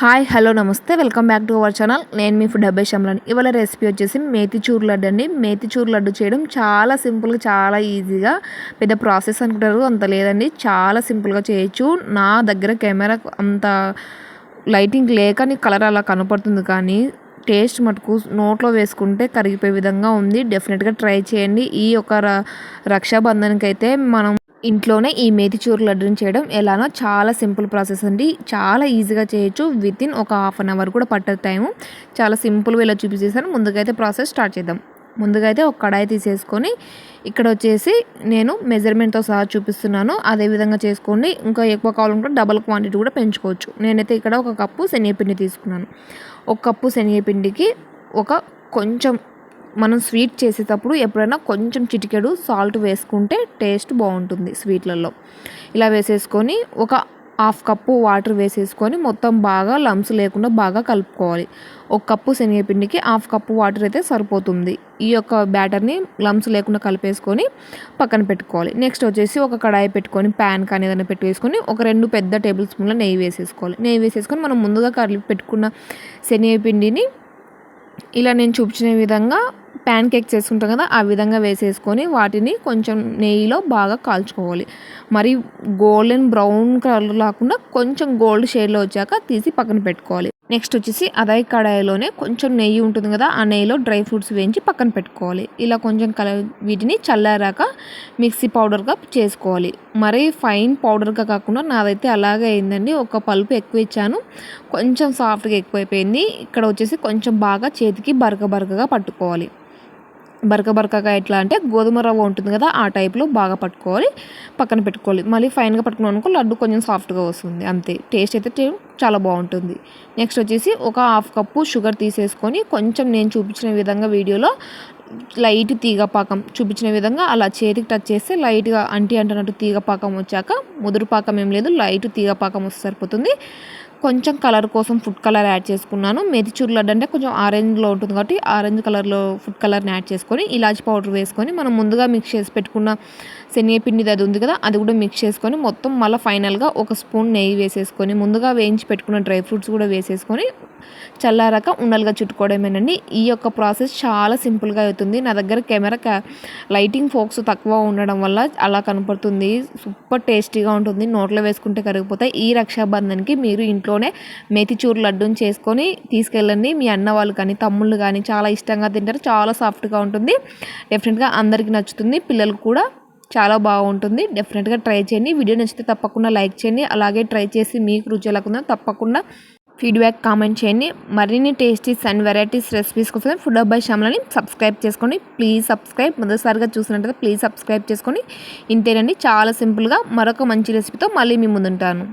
Hi hello నమస్తే. Welcome back to our channel. నేను మీ ఫుడ్ అబ్బాయి శమ్లని ఇవాళ రెసిపీ వచ్చేసి మేతి చూరు లడ్డు అండి. మేతి చూరు లడ్డు చేయడం చాలా సింపుల్గా చాలా ఈజీగా పెద్ద ప్రాసెస్ అనుకుంటారు. అంత లేదండి. చాలా సింపుల్గా చేయొచ్చు. నా దగ్గర కెమెరా అంత లైటింగ్ లేక నీ కలర్ అలా కనపడుతుంది కానీ టేస్ట్ మటుకు నోట్లో వేసుకుంటే కరిగిపోయే విధంగా ఉంది. డెఫినెట్గా ట్రై చేయండి. ఈ యొక్క రక్షాబంధన్కి అయితే మనం ఇంట్లోనే ఈ మేతిచూరు చూరు చేయడం ఎలానో చాలా సింపుల్ ప్రాసెస్ అండి. చాలా ఈజీగా చేయొచ్చు. విత్ ఇన్ ఒక హాఫ్ అన్ అవర్ కూడా పట్టదు టైము. చాలా సింపుల్ వేలో చూపించేసాను ముందుగా ప్రాసెస్ స్టార్ట్ చేద్దాం. ముందుగా అయితే ఒక కడాయి తీసేసుకొని ఇక్కడ వచ్చేసి నేను మెజర్మెంట్తో సహా చూపిస్తున్నాను. అదే విధంగా చేసుకోండి. ఇంకా ఎక్కువ కావాలంటే డబల్ క్వాంటిటీ కూడా పెంచుకోవచ్చు. నేనైతే ఇక్కడ ఒక కప్పు శనగపిండి తీసుకున్నాను. ఒక కప్పు శనగపిండికి ఒక కొంచెం మనం స్వీట్ చేసేటప్పుడు ఎప్పుడైనా కొంచెం చిటికెడు సాల్ట్ వేసుకుంటే టేస్ట్ బాగుంటుంది స్వీట్లలో. ఇలా వేసేసుకొని ఒక హాఫ్ కప్పు వాటర్ వేసేసుకొని మొత్తం బాగా లంప్స్ లేకుండా బాగా కలుపుకోవాలి. ఒక కప్పు శనగపిండికి హాఫ్ కప్పు వాటర్ అయితే సరిపోతుంది. ఈ యొక్క బ్యాటర్ని లంప్స్ లేకుండా కలిపేసుకొని పక్కన పెట్టుకోవాలి. నెక్స్ట్ వచ్చేసి ఒక కడాయి పెట్టుకొని ప్యాన్ కానీ ఏదైనా పెట్టేసుకొని ఒక రెండు పెద్ద టేబుల్ స్పూన్ల నెయ్యి వేసేసుకోవాలి. నెయ్యి వేసేసుకొని మనం ముందుగా కలిపి పెట్టుకున్న శనగపిండిని ఇలా నేను చూపించిన విధంగా ప్యాన్ కేక్స్ వేసుకుంటాం కదా ఆ విధంగా వేసేసుకొని వాటిని కొంచెం నెయ్యిలో బాగా కాల్చుకోవాలి. మరి గోల్డెన్ బ్రౌన్ కలర్ లేకుండా కొంచెం గోల్డ్ షేడ్లో వచ్చాక తీసి పక్కన పెట్టుకోవాలి. నెక్స్ట్ వచ్చేసి అదే కడాయిలోనే కొంచెం నెయ్యి ఉంటుంది కదా ఆ నెయ్యిలో డ్రై ఫ్రూట్స్ వేయించి పక్కన పెట్టుకోవాలి. ఇలా కొంచెం కల వీటిని చల్లారాక మిక్సీ పౌడర్గా చేసుకోవాలి. మరీ ఫైన్ పౌడర్గా కాకుండా నాదైతే అలాగే అయిందండి. ఒక పలుపు ఎక్కువ ఇచ్చాను. కొంచెం సాఫ్ట్గా ఎక్కువైపోయింది. ఇక్కడ వచ్చేసి కొంచెం బాగా చేతికి బరక బరకగా పట్టుకోవాలి. బరక బరకగా ఎట్లా అంటే గోధుమ రవ్వ ఉంటుంది కదా ఆ టైప్లో బాగా పట్టుకోవాలి పక్కన పెట్టుకోవాలి. మళ్ళీ ఫైన్గా పట్టుకున్నాం అనుకో లడ్డు కొంచెం సాఫ్ట్గా వస్తుంది అంతే. టేస్ట్ అయితే చాలా బాగుంటుంది. నెక్స్ట్ వచ్చేసి ఒక హాఫ్ కప్పు షుగర్ తీసేసుకొని కొంచెం నేను చూపించిన విధంగా వీడియోలో లైట్ తీగ పాకం చూపించిన విధంగా అలా చేతికి టచ్ చేస్తే లైట్గా అంటి అంటున్నట్టు తీగ పాకం వచ్చాక ముదురు పాకం ఏం లేదు లైట్ తీగ పాకం వస్తే సరిపోతుంది. కొంచెం కలర్ కోసం ఫుడ్ కలర్ యాడ్ చేసుకున్నాను. మెతిచూరు లడ్డు అంటే కొంచెం ఆరెంజ్లో ఉంటుంది కాబట్టి ఆరెంజ్ కలర్లో ఫుడ్ కలర్ని యాడ్ చేసుకొని ఇలాచి పౌడర్ వేసుకొని మనం ముందుగా మిక్స్ చేసి పెట్టుకున్న శనగపిండిది అది ఉంది కదా అది కూడా మిక్స్ చేసుకొని మొత్తం మళ్ళీ ఫైనల్గా ఒక స్పూన్ నెయ్యి వేసేసుకొని ముందుగా వేయించి పెట్టుకున్న డ్రై ఫ్రూట్స్ కూడా వేసేసుకొని చల్లారాక ఉండలుగా చుట్టుకోవడమేనండి. ఈ యొక్క ప్రాసెస్ చాలా సింపుల్గా అవుతుంది. నా దగ్గర కెమెరా లైటింగ్ ఫోక్స్ తక్కువ ఉండడం వల్ల అలా కనపడుతుంది. సూపర్ టేస్టీగా ఉంటుంది. నోట్లో వేసుకుంటే కరిగిపోతాయి. ఈ రక్షాబంధన్కి మీరు ఇంట్లోనే మేతిచూరు లడ్డూని చేసుకొని తీసుకెళ్ళండి. మీ అన్న వాళ్ళు కానీ తమ్ముళ్ళు కానీ చాలా ఇష్టంగా తింటారు. చాలా సాఫ్ట్గా ఉంటుంది. డెఫినెట్గా అందరికీ నచ్చుతుంది. పిల్లలకు కూడా చాలా బాగుంటుంది. డెఫినెట్గా ట్రై చేయండి. వీడియో నచ్చితే తప్పకుండా లైక్ చేయండి. అలాగే ట్రై చేసి మీకు రుచి ఎలా తప్పకుండా ఫీడ్బ్యాక్ కామెంట్ చేయండి. మరిన్ని టేస్టీస్ అండ్ వెరైటీస్ రెసిపీస్ కోసం ఫుడ్ అబ్బాయి శ్యామలని సబ్స్క్రైబ్ చేసుకోండి. ప్లీజ్ సబ్స్క్రైబ్ మొదటిసారిగా చూసినట్టయితే ప్లీజ్ సబ్స్క్రైబ్ చేసుకోండి ఇంతేనండి. చాలా సింపుల్గా మరొక మంచి రెసిపీతో మళ్ళీ మీ ముందుంటాను.